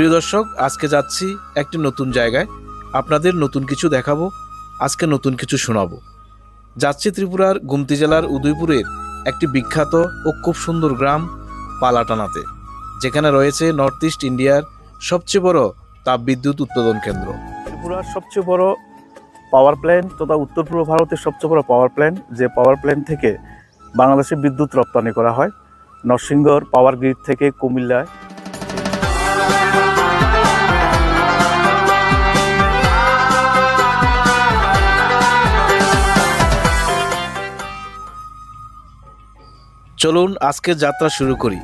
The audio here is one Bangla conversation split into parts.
প্রিয় দর্শক, আজকে যাচ্ছি একটি নতুন জায়গায়। আপনাদের নতুন কিছু দেখাবো, আজকে নতুন কিছু শোনাবো। যাচ্ছি ত্রিপুরার গুমতি জেলার উদয়পুরের একটি বিখ্যাত ও খুব সুন্দর গ্রাম, পালাটানাতে, যেখানে রয়েছে নর্থ ইস্ট ইন্ডিয়ার সবচেয়ে বড় তাপবিদ্যুৎ উৎপাদন কেন্দ্র। ত্রিপুরার সবচেয়ে বড় পাওয়ার প্ল্যান্ট তথা উত্তর পূর্ব ভারতের সবচেয়ে বড় পাওয়ার প্ল্যান্ট, যে পাওয়ার প্ল্যান্ট থেকে বাংলাদেশে বিদ্যুৎ রপ্তানি করা হয় নরসিংহর পাওয়ার গ্রিড থেকে কুমিল্লায়। চলুন আজকের যাত্রা শুরু করি।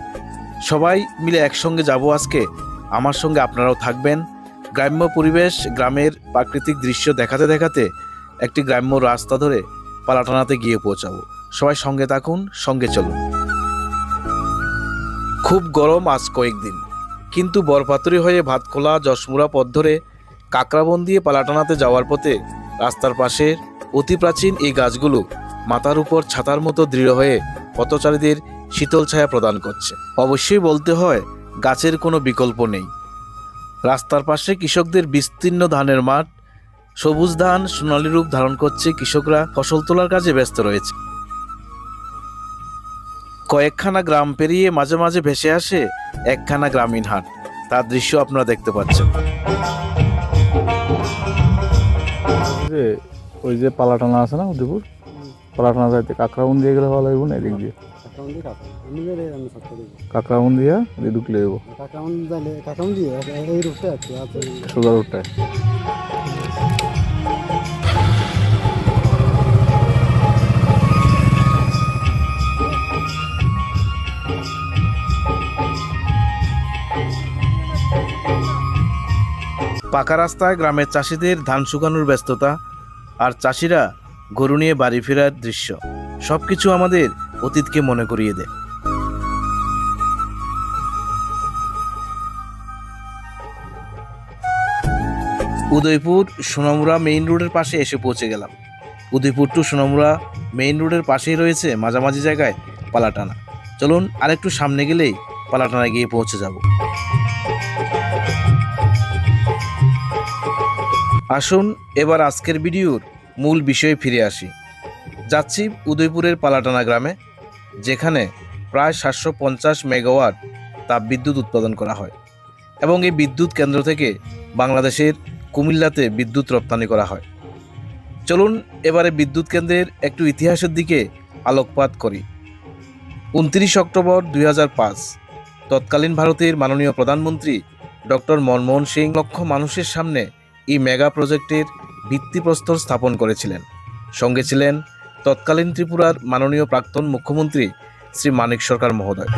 সবাই মিলে একসঙ্গে যাব আজকে। আমার সঙ্গে আপনারাও থাকবেন। গ্রাম্য পরিবেশ, গ্রামের প্রাকৃতিক দৃশ্য দেখাতে দেখাতে একটি গ্রাম্য রাস্তা ধরে পালাটানাতে গিয়ে পৌঁছাবো। সবাই সঙ্গে থাকুন, সঙ্গে চলুন। খুব গরম আজ কয়েকদিন। কিন্তু বরপাতুরি হয়ে ভাতখোলা, যশমুরা পথ ধরে কাকরাবন দিয়ে পালাটানাতে যাওয়ার পথে রাস্তার পাশে অতি প্রাচীন এই গাছগুলো মাথার উপর ছাতার মতো দৃঢ় হয়ে পথচারীদের শীতল ছায়া প্রদান করছে। অবশ্যই বলতে হয়, গাছের কোনো বিকল্প নেই। রাস্তার পাশে কৃষকদের বিস্তীর্ণ ধানের মাঠ, সবুজ ধান, সোনালী রূপ ধারণ করছে কৃষকরা, ফসল তোলার কাজে ব্যস্ত রয়েছে। কয়েকখানা গ্রাম পেরিয়ে মাঝে মাঝে ভেসে আসে একখানা গ্রামীণ হাট। তার দৃশ্য আপনারা দেখতে পাচ্ছেন। ওই যে পালাটানা আছে না, উদয়পুর? পালাটানা যাইতে কাকরাবন দিয়ে গেলে ভালো হইব না এদিক দিয়ে? কাকাউন্ডি কাকা আমি গেলে আমি সব করে দেবো। কাকরাবন দিয়ে ঢুকলে দিয়ে আছে আছে সোজা রোডটায় পাকা রাস্তায় গ্রামের চাষিদের ধান শুকানোর ব্যস্ততা আর চাষিরা গরু নিয়ে বাড়ি ফেরার দৃশ্য। সবকিছু আমাদের অতীতকে মনে করিয়ে দেয়। উদয়পুর সোনামুড়া মেইন রোডের পাশে এসে পৌঁছে গেলাম। উদয়পুর টু সোনামুড়া মেইন রোডের পাশেই রয়েছে মাঝামাঝি জায়গায় পালাটানা। চলুন আরেকটু সামনে গেলেই পালাটানা গিয়ে পৌঁছে যাব। আসুন এবার আজকের ভিডিওর মূল বিষয়ে ফিরে আসি। যাচ্ছি উদয়পুরের পালাটানা গ্রামে, যেখানে প্রায় সাতশো পঞ্চাশ মেগাওয়াট তাপবিদ্যুৎ উৎপাদন করা হয় এবং এই বিদ্যুৎ কেন্দ্র থেকে বাংলাদেশের কুমিল্লাতে বিদ্যুৎ রপ্তানি করা হয়। চলুন এবারে বিদ্যুৎ কেন্দ্রের একটু ইতিহাসের দিকে আলোকপাত করি। উনত্রিশ অক্টোবর দুই হাজার পাঁচ, তৎকালীন ভারতের মাননীয় প্রধানমন্ত্রী ডক্টর মনমোহন সিং লক্ষ মানুষের সামনে এই মেগা প্রজেক্টের ভিত্তিপ্রস্তর স্থাপন করেছিলেন। সঙ্গে ছিলেন তৎকালীন ত্রিপুরার মাননীয় প্রাক্তন মুখ্যমন্ত্রী শ্রী মানিক সরকার মহোদয়।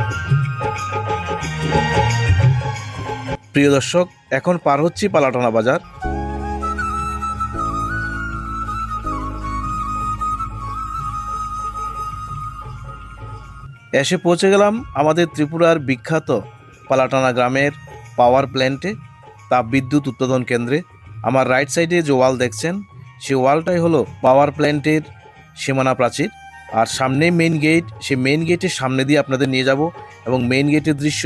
প্রিয় দর্শক, এখন পার হচ্ছি পালাটানা বাজার। এসে পৌঁছে গেলাম আমাদের ত্রিপুরার বিখ্যাত পালাটানা গ্রামের পাওয়ার প্ল্যান্টে তাপবিদ্যুৎ উৎপাদন কেন্দ্রে। আমার রাইট সাইডে যে ওয়াল দেখছেন, সে ওয়ালটাই হলো পাওয়ার প্ল্যান্টের সীমানা প্রাচীর। আর সামনে মেন গেট সেই মেন গেটের সামনে দিয়ে আপনাদের নিয়ে যাব এবং মেন গেটের দৃশ্য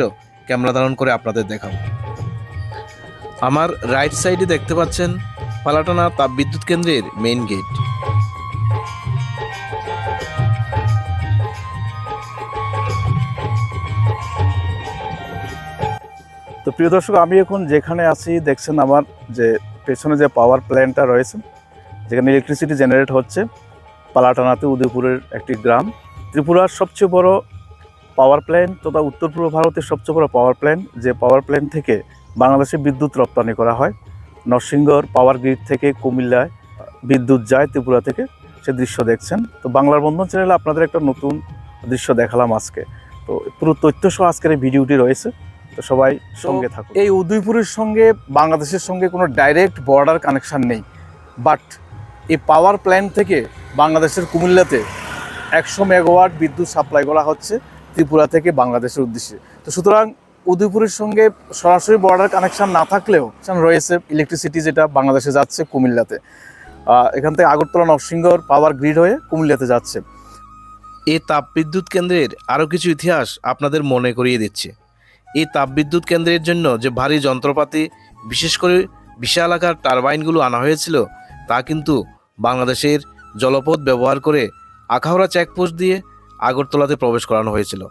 ক্যামেরা ধারণ করে আপনাদের দেখাবো। আমার রাইট সাইডে দেখতে পাচ্ছেন পালাটানা তাপবিদ্যুৎ কেন্দ্রের মেইন গেট তো প্রিয় দর্শক, আমি এখন যেখানে আছি, দেখছেন আমার যে পেছনে যে পাওয়ার প্ল্যান্টটা রয়েছে, যেখানে ইলেকট্রিসিটি জেনারেট হচ্ছে, পালাটানাতে উদয়পুরের একটি গ্রাম। ত্রিপুরার সবচেয়ে বড় পাওয়ার প্ল্যান্ট তথা উত্তর পূর্ব ভারতের সবচেয়ে বড় পাওয়ার প্ল্যান্ট যে পাওয়ার প্ল্যান্ট থেকে বাংলাদেশে বিদ্যুৎ রপ্তানি করা হয়, নরসিংহর পাওয়ার গ্রিড থেকে কুমিল্লায় বিদ্যুৎ যায় ত্রিপুরা থেকে, সে দৃশ্য দেখছেন। তো বাংলার বন্ধন চ্যানেলে আপনাদের একটা নতুন দৃশ্য দেখালাম আজকে। তো পুরো তথ্য সহ আজকের এই ভিডিওটি রয়েছে। তো সবাই সঙ্গে থাকুন এই উদয়পুরের সঙ্গে বাংলাদেশের সঙ্গে কোনো ডাইরেক্ট বর্ডার কানেকশান নেই। বাট এই পাওয়ার প্ল্যান্ট থেকে বাংলাদেশের কুমিল্লাতে একশো মেগাওয়াট বিদ্যুৎ সাপ্লাই করা হচ্ছে ত্রিপুরা থেকে বাংলাদেশের উদ্দেশ্যে। তো সুতরাং উদয়পুরের সঙ্গে সরাসরি বর্ডার কানেকশান না থাকলেও রয়েছে ইলেকট্রিসিটি যেটা বাংলাদেশে যাচ্ছে কুমিল্লাতে। এখান থেকে আগরতলা নরসিংগড় পাওয়ার গ্রিড হয়ে কুমিল্লাতে যাচ্ছে। এই তাপবিদ্যুৎ কেন্দ্রের আরও কিছু ইতিহাস আপনাদের মনে করিয়ে দিচ্ছে। এই তাপবিদ্যুৎ কেন্দ্রের জন্য যে ভারী যন্ত্রপাতি, বিশেষ করে বিশাল আকার টারবাইনগুলো আনা হয়েছিল, তা কিন্তু বাংলাদেশের জলপথ ব্যবহার করে আখাউড়া চেকপোস্ট দিয়ে আগরতলাতে প্রবেশ করানো হয়েছিল।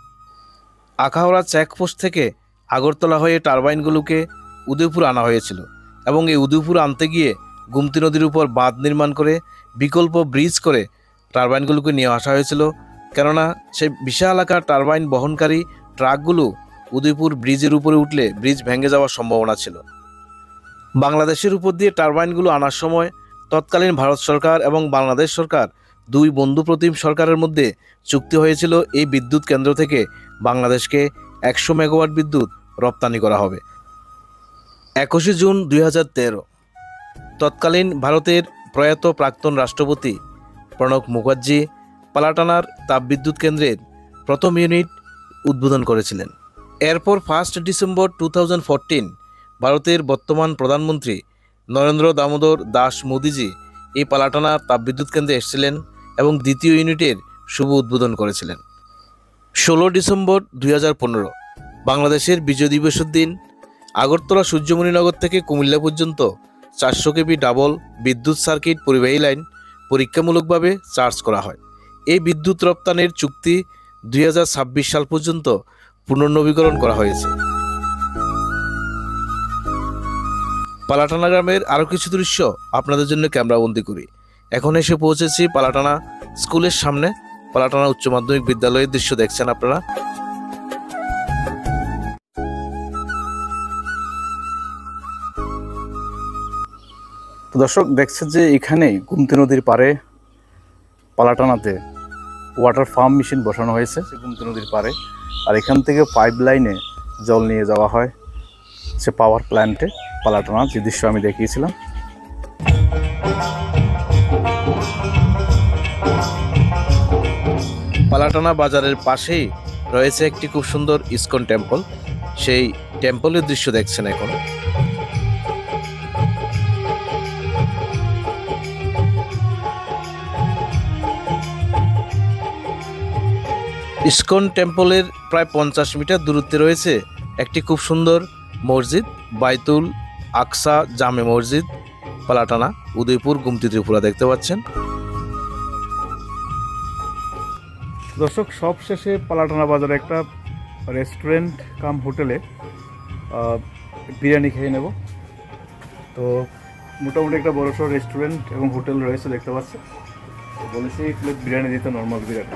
আখাউড়া চেকপোস্ট থেকে আগরতলা হয়ে টারবাইনগুলোকে উদয়পুর আনা হয়েছিল এবং এই উদয়পুর আনতে গিয়ে গুমতি নদীর উপর বাঁধ নির্মাণ করে বিকল্প ব্রিজ করে টারবাইনগুলোকে নিয়ে আসা হয়েছিল। কেননা সে বিশাল আকার টারবাইন বহনকারী ট্রাকগুলো উদয়পুর ব্রিজের উপরে উঠলে ব্রিজ ভেঙে যাওয়ার সম্ভাবনা ছিল। বাংলাদেশের উপর দিয়ে টারবাইনগুলো আনার সময় তৎকালীন ভারত সরকার এবং বাংলাদেশ সরকার দুই বন্ধু প্রতিম সরকারের মধ্যে চুক্তি হয়েছিল এই বিদ্যুৎ কেন্দ্র থেকে বাংলাদেশকে একশো মেগাওয়াট বিদ্যুৎ রপ্তানি করা হবে। একুশে জুন দুই হাজার তেরো। তৎকালীন ভারতের প্রয়াত প্রাক্তন রাষ্ট্রপতি প্রণব মুখার্জি পালাটানার তাপবিদ্যুৎ কেন্দ্রের প্রথম ইউনিট উদ্বোধন করেছিলেন। এরপর ফার্স্ট ডিসেম্বর টু ভারতের বর্তমান প্রধানমন্ত্রী নরেন্দ্র দামোদর দাস মোদিজি এই পালাটানা তাপবিদ্যুৎ কেন্দ্রে এসেছিলেন এবং দ্বিতীয় ইউনিটের শুভ উদ্বোধন করেছিলেন। ষোলো ডিসেম্বর দুই হাজার পনেরো, বাংলাদেশের বিজয় দিবসের দিন, আগরতলা সূর্যমণিনগর থেকে কুমিল্লা পর্যন্ত চারশো কেবি ডাবল বিদ্যুৎ সার্কিট পরিবাহী লাইন পরীক্ষামূলকভাবে চার্জ করা হয়। এই বিদ্যুৎ রপ্তানির চুক্তি দুই হাজার ছাব্বিশ সাল পর্যন্ত পুনর্নবীকরণ করা হয়েছে। পালাটানা গ্রামের আরও কিছু দৃশ্য আপনাদের জন্য ক্যামেরাবন্দি করি। এখন এসে পৌঁছেছি পালাটানা স্কুলের সামনে। পালাটানা উচ্চ মাধ্যমিক বিদ্যালয়ের দৃশ্য দেখছেন আপনারা। তো দর্শক দেখছে যে এখানে গুমতি নদীর পাড়ে পালাটানাতে ওয়াটার ফার্ম মেশিন বসানো হয়েছে। গুমতি নদীর পাড়ে আর এখান থেকে পাইপ লাইনে জল নিয়ে যাওয়া হয়। সে পাওয়ার প্ল্যান্টে পালাটানা যে দৃশ্য আমি দেখিয়েছিলাম। পালাটানা বাজারের পাশেই রয়েছে একটি খুব সুন্দর ইস্কন টেম্পল সেই টেম্পলের দৃশ্য দেখছেন এখন। ইসকন টেম্পলের প্রায় পঞ্চাশ মিটার দূরত্বে রয়েছে একটি খুব সুন্দর মসজিদ, বাইতুল আকসা জামে মসজিদ, পালাটানা, উদয়পুর, গুমতি ত্রিপুরা দেখতে পাচ্ছেন। দর্শক সব শেষে পালাটানা বাজারে একটা রেস্টুরেন্ট কাম হোটেলে বিরিয়ানি খেয়ে নেব। তো মোটামুটি একটা বড় সড়ো রেস্টুরেন্ট এবং হোটেল রয়েছে দেখতে পাচ্ছি বলেছি প্লেট বিরিয়ানি দিতে নর্মাল বিরিয়ানি।